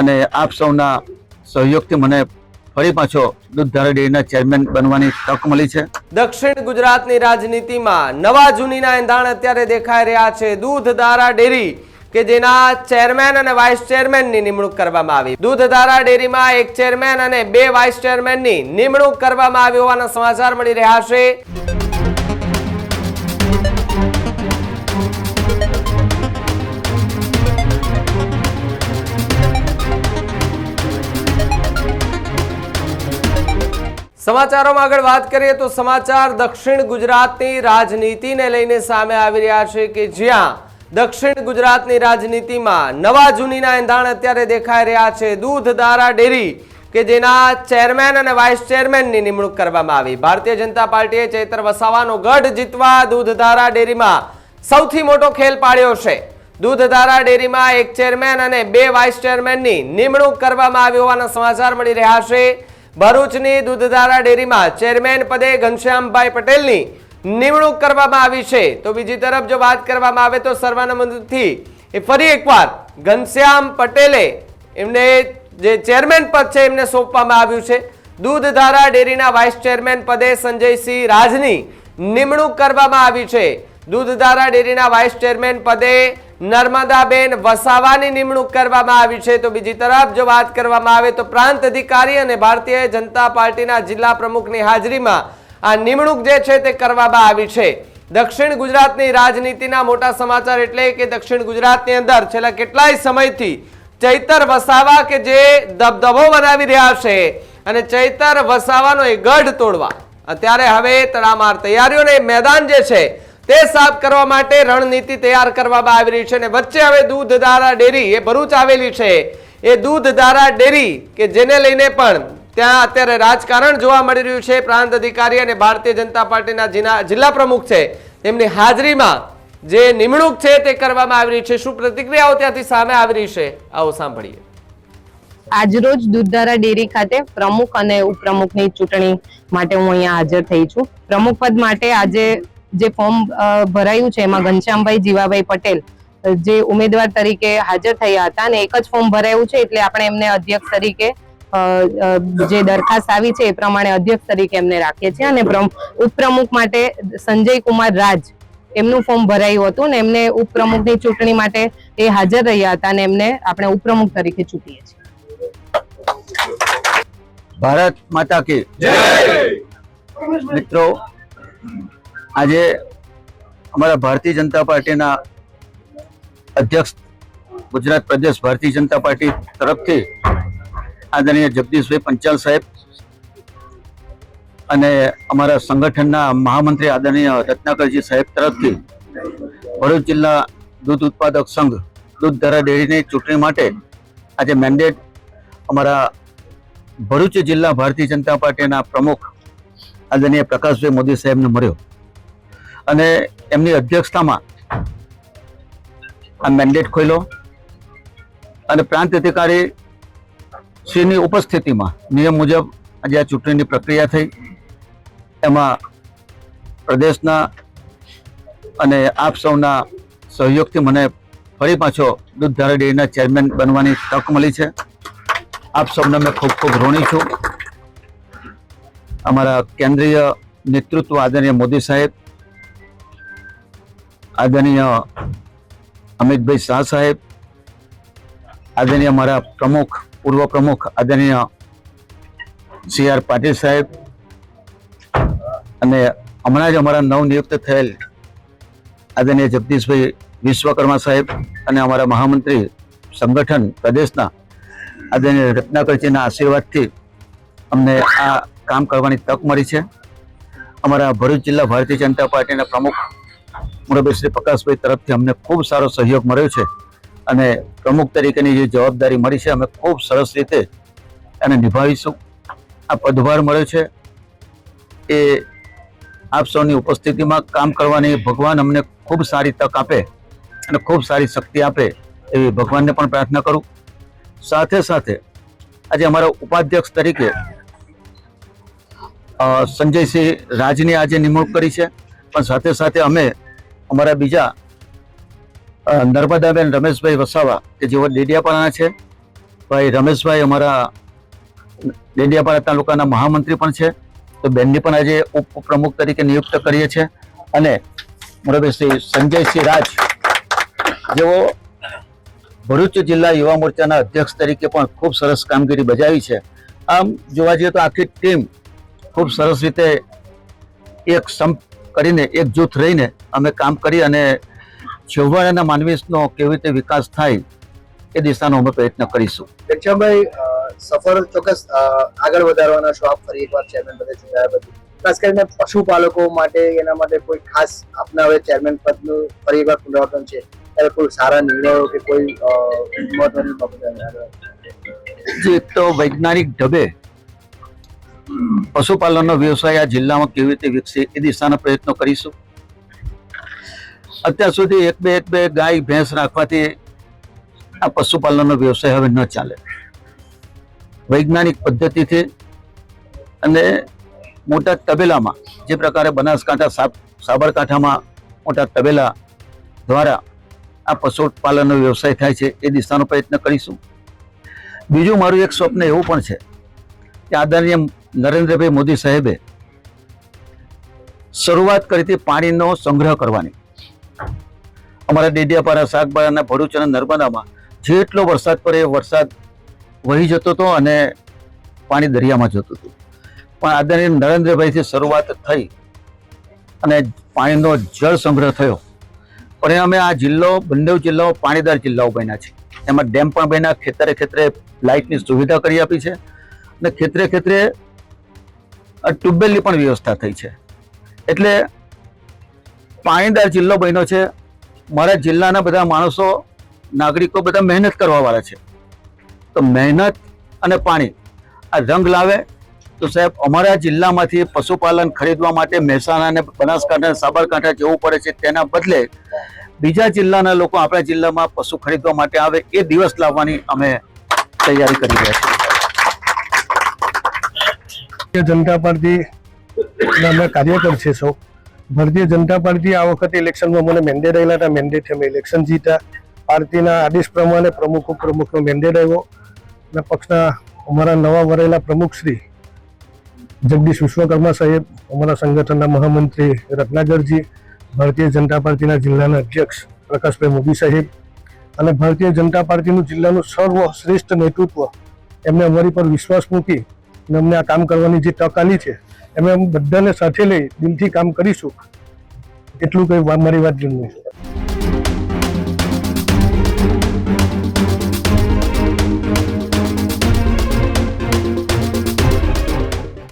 અને આપ સૌના સહયોગથી મને ફરી પાછો દૂધધારા ડેરીના ચેરમેન બનવાની તક મળી છે. દક્ષિણ ગુજરાતની રાજનીતિમાં નવા જૂનીના એંધાણ અત્યારે દેખાઈ રહ્યા છે. દૂધધારા ડેરી કે જેના ચેરમેન અને વાઇસ ચેરમેનની નિમણૂક કરવામાં આવી. દૂધધારા ડેરીમાં એક ચેરમેન અને બે વાઇસ ચેરમેનની નિમણૂક કરવામાં આવી હોવાના સમાચાર મળી રહ્યા છે. સમાચારોમાં આગળ વાત કરીએ તો સમાચાર દક્ષિણ ગુજરાતની રાજનીતિને લઈને સામે આવી રહ્યા છે કે જ્યાં દક્ષિણ ગુજરાતની રાજનીતિમાં નવા જૂનીના એંધાણ અત્યારે દેખાઈ રહ્યા છે. દૂધ, દારા, ડેરી કે જેના ચેરમેન અને વાઇસ ચેરમેનની નિમણૂક કરવામાં આવી. ભારતીય જનતા પાર્ટીએ ચૈતર વસાવાનો ગઢ જીતવા દૂધધારા ડેરીમાં સૌથી મોટો ખેલ પાડ્યો છે. દૂધધારા ડેરીમાં એક ચેરમેન અને બે વાઇસ ચેરમેનની નિમણૂક કરવામાં આવી હોવાના સમાચાર મળી રહ્યા છે. ભરૂચની દૂધધારા ડેરીમાં ચેરમેન પદે ઘનશ્યામભાઈ પટેલની નિમણૂક કરવામાં આવી છે. તો બીજી તરફ જો વાત કરવામાં આવે તો સર્વાનુમતિથી એ ફરી એકવાર ઘનશ્યામ પટેલે એમને જે ચેરમેન પદ છે એમને સોંપવામાં આવ્યું છે. દૂધધારા ડેરીના વાઇસ ચેરમેન પદે સંજયસિંહ રાજની નિમણૂક કરવામાં આવી છે. દૂધધારા ડેરીના વાઇસ ચેરમેન પદે નર્મદાબેન વસાવાની નિમણૂક કરવામાં આવી છે. તો બીજી તરફ જો વાત કરવામાં આવે તો પ્રાંત અધિકારી અને ભારતીય જનતા પાર્ટીના જિલ્લા પ્રમુખની હાજરીમાં આ નિમણૂક જે છે તે કરવામાં આવી છે. દક્ષિણ ગુજરાતની રાજનીતિના મોટા સમાચાર એટલે કે દક્ષિણ ગુજરાતની અંદર છેલ્લા કેટલાય સમયથી ચૈતર વસાવા કે જે દબદબો બનાવી રહ્યા છે અને ચૈતર વસાવાનો એ ગઢ તોડવા. અત્યારે હવે તડામાર તૈયારીઓને મેદાન જે છે તે સાફ કરવા માટે રણનીતિ તૈયાર કરવામાં આવી રહી છે અને વચ્ચે હવે દૂધધારા ડેરી, એ ભરૂચ આવેલી છે. એ દૂધધારા ડેરી કે જેને લઈને પણ ત્યાં અત્યારે રાજકારણ જોવા મળી રહ્યું છે. પ્રાંત અધિકારી અને ભારતીય જનતા પાર્ટીના જિલ્લા- પ્રમુખ છે. તેમની હાજરીમાં જે નિમણૂક છે તે કરવામાં આવી રહી છે. શું પ્રતિક્રિયાઓ ત્યાંથી સામે આવી રહી છે? આવો સાંભળીએ. આજરોજ દૂધધારા ડેરી ખાતે પ્રમુખ અને ઉપપ્રમુખની ચૂંટણી માટે હું અહીંયા હાજર થઈ છું. પ્રમુખ પદ માટે આજે જે ફોર્મ ભરાયું છે એમાં ઘનશ્યામભાઈ જીવાભાઈ પટેલ, જે ઉમેદવાર તરીકે હાજર થયા હતા અને એક જ ફોર્મ ભરાયું છે એટલે આપણે એમને અધ્યક્ષ તરીકે જે દરખાસ્ત આવી છે એ પ્રમાણે અધ્યક્ષ તરીકે એમને રાખીએ છીએ અને ઉપપ્રમુખ માટે સંજય કુમાર રાજ એમનું ફોર્મ ભરાયું હતું ને એમને ઉપપ્રમુખની ચૂંટણી માટે એ હાજર રહ્યા હતા અને એમને આપણે ઉપપ્રમુખ તરીકે ચૂંટીએ છીએ. ભારત માતા કી મિત્રો આજે અમારા ભારતીય જનતા પાર્ટીના અધ્યક્ષ ગુજરાત પ્રદેશ ભારતીય જનતા પાર્ટી તરફથી આદરણીય જગદીશભાઈ પંચાલ સાહેબ અને અમારા સંગઠનના મહામંત્રી આદરણીય રત્નાકરજી સાહેબ તરફથી ભરૂચ જિલ્લા દૂધ ઉત્પાદક સંઘ દૂધ ધરા ડેરીની ચૂંટણી માટે આજે મેન્ડેટ અમારા ભરૂચ જિલ્લા ભારતીય જનતા પાર્ટીના પ્રમુખ આદરણીય પ્રકાશભાઈ મોદી સાહેબને મળ્યો. અને એમની અધ્યક્ષતામાં આ મેન્ડેટ ખોલ્યો અને પ્રાંત અધિકારી શ્રીની ઉપસ્થિતિમાં નિયમ મુજબ આજે આ ચૂંટણીની પ્રક્રિયા થઈ. એમાં પ્રદેશના અને આપ સૌના સહયોગથી મને ફરી પાછો દૂધધારા ડેરીના ચેરમેન બનવાની તક મળી છે. આપ સૌને મેં ખૂબ ખૂબ ઋણી છું. અમારા કેન્દ્રીય નેતૃત્વ આદરણીય મોદી સાહેબ આદરણીય અમિતભાઈ શાહ સાહેબ, આદરણીય મારા પ્રમુખ, પૂર્વ પ્રમુખ આદરણીય સી આર પાટીલ સાહેબ અને હમણાં જ અમારા નવનિયુક્ત થયેલ આદરણીય જગદીશભાઈ વિશ્વકર્મા સાહેબ અને અમારા મહામંત્રી સંગઠન પ્રદેશના આદરણીય રત્નાકરજીના આશીર્વાદથી અમને આ કામ કરવાની તક મળી છે. અમારા ભરૂચ જિલ્લા ભારતીય જનતા પાર્ટીના પ્રમુખ મુરબ્બી શ્રી પ્રકાશભાઈ તરફથી અમને ખૂબ સારો સહયોગ મળ્યો છે અને પ્રમુખ તરીકેની જે જવાબદારી મળી છે અમે ખૂબ સરસ રીતે એને નિભાવીશું. આ પદભાર મળ્યો છે. એ આપ સૌની ઉપસ્થિતિમાં કામ કરવાની ભગવાન અમને ખૂબ સારી તક આપે અને ખૂબ સારી શક્તિ આપે એવી ભગવાનને પણ પ્રાર્થના કરું. સાથે સાથે આજે અમારા ઉપાધ્યક્ષ તરીકે સંજયસિંહ રાજની આજે નિમણૂક કરી છે. પણ સાથે સાથે અમે અમારા બીજા નર્મદાબેન રમેશભાઈ વસાવા, કે જેઓ ડેડિયાપાડાના છે. ભાઈ રમેશભાઈ અમારા ડેડિયાપાડા તાલુકાના મહામંત્રી પણ છે. તો બેનની પણ આજે ઉપપ્રમુખ તરીકે નિયુક્ત કરીએ છીએ. અને મુરબી શ્રી સંજયસિંહ રાજ, જેઓ ભરૂચ જિલ્લા યુવા મોરચાના અધ્યક્ષ તરીકે પણ ખૂબ સરસ કામગીરી બજાવી છે. આમ જોવા જઈએ તો આખી ટીમ ખૂબ સરસ રીતે એક સંપ કરીને એક જૂથ રહીને અમે કામ કરી અને છેવાડાના માનવીનો કેવી રીતે વિકાસ થાય એ દિશાનો અમે પ્રયત્ન કરીશું. અ, સફર ચોક્કસ આગળ વધારવાના છો. આપ ફરી એકવાર ચેરમેન પદે ચૂંટાયા પછી ખાસ કરીને પશુપાલકો માટે એના માટે કોઈ ખાસ આપના હવે ચેરમેન પદનું ફરી એકવાર પુનરાવર્તન છે? ત્યારે કોઈ સારા નિર્ણયો કે કોઈ મહત્વની બાબત જે એક તો વૈજ્ઞાનિક ઢબે પશુપાલનનો વ્યવસાય આ જિલ્લામાં કેવી રીતે વિકસે એ દિશાના પ્રયત્નો કરીશું. અત્યાર સુધી એક બે એક બે ગાય, ભેંસ રાખવાથી આ પશુપાલનનો વ્યવસાય હવે ન ચાલે. વૈજ્ઞાનિક પદ્ધતિથી અને મોટા તબેલામાં, જે પ્રકારે બનાસકાંઠા, સાબ- સાબરકાંઠામાં મોટા તબેલા દ્વારા આ પશુપાલનનો વ્યવસાય થાય છે એ દિશાનો પ્રયત્ન કરીશું. બીજું મારું એક સ્વપ્ન એવું પણ છે કે આદરણીય નરેન્દ્રભાઈ મોદી સાહેબે શરૂઆત કરી હતી પાણીનો સંગ્રહ કરવાની. અમારા ડેડિયાપાડા શાકબારા અને ભરૂચ અને નર્મદામાં જેટલો વરસાદ પડે એ વરસાદ વહી જતો હતો અને પાણી દરિયામાં જતું હતું. પણ આદરણીય નરેન્દ્રભાઈથી શરૂઆત થઈ અને પાણીનો જળ સંગ્રહ થયો. પરિણામે આ જિલ્લો બંને જિલ્લાઓ પાણીદાર જિલ્લાઓ બન્યા છે એમાં ડેમ પણ બન્યા, ખેતરે ખેતરે લાઇટની સુવિધા કરી આપી છે. અને ખેતરે ખેતરે ટ્યુબવેલની પણ વ્યવસ્થા થઈ છે. એટલે પાણીદાર જિલ્લો બન્યો છે. મારા જિલ્લાના બધા માણસો, નાગરિકો બધા મહેનત કરવાવાળા છે. તો મહેનત અને પાણી, આ રંગ લાવે. તો સાહેબ, અમારા જિલ્લામાંથી પશુપાલન ખરીદવા માટે મહેસાણા અને બનાસકાંઠા સાબરકાંઠા જવું પડે છે તેના બદલે બીજા જિલ્લાના લોકો આપણા જિલ્લામાં પશુ ખરીદવા માટે આવે એ દિવસ લાવવાની અમે તૈયારી કરી રહ્યા છીએ. ભારતીય જનતા પાર્ટી ના અમે કાર્યકર છે સૌ. ભારતીય જનતા પાર્ટી આ વખતે ઇલેક્શનમાં મને મેન્ડેટ આવેલા હતા. મેન્ડેટ અમે ઇલેક્શન જીતા પાર્ટીના આદેશ પ્રમાણે પ્રમુખ ઉપપ્રમુખનો મેન્ડેટ આવ્યો અને પક્ષના અમારા નવા વરેલા પ્રમુખ શ્રી જગદીશ વિશ્વકર્મા સાહેબ, અમારા સંગઠનના મહામંત્રી રત્નાગરજી ભારતીય જનતા પાર્ટીના જિલ્લાના અધ્યક્ષ પ્રકાશભાઈ મોદી સાહેબ અને ભારતીય જનતા પાર્ટીનું જિલ્લાનું સર્વશ્રેષ્ઠ નેતૃત્વ એમને અમારી પર વિશ્વાસ મૂકી અને અમને આ કામ કરવાની જે તક આલી છે એમ બધાને સાથે લઈ દિલથી કામ કરીશું. એટલું કંઈ મારી વાત જન્મી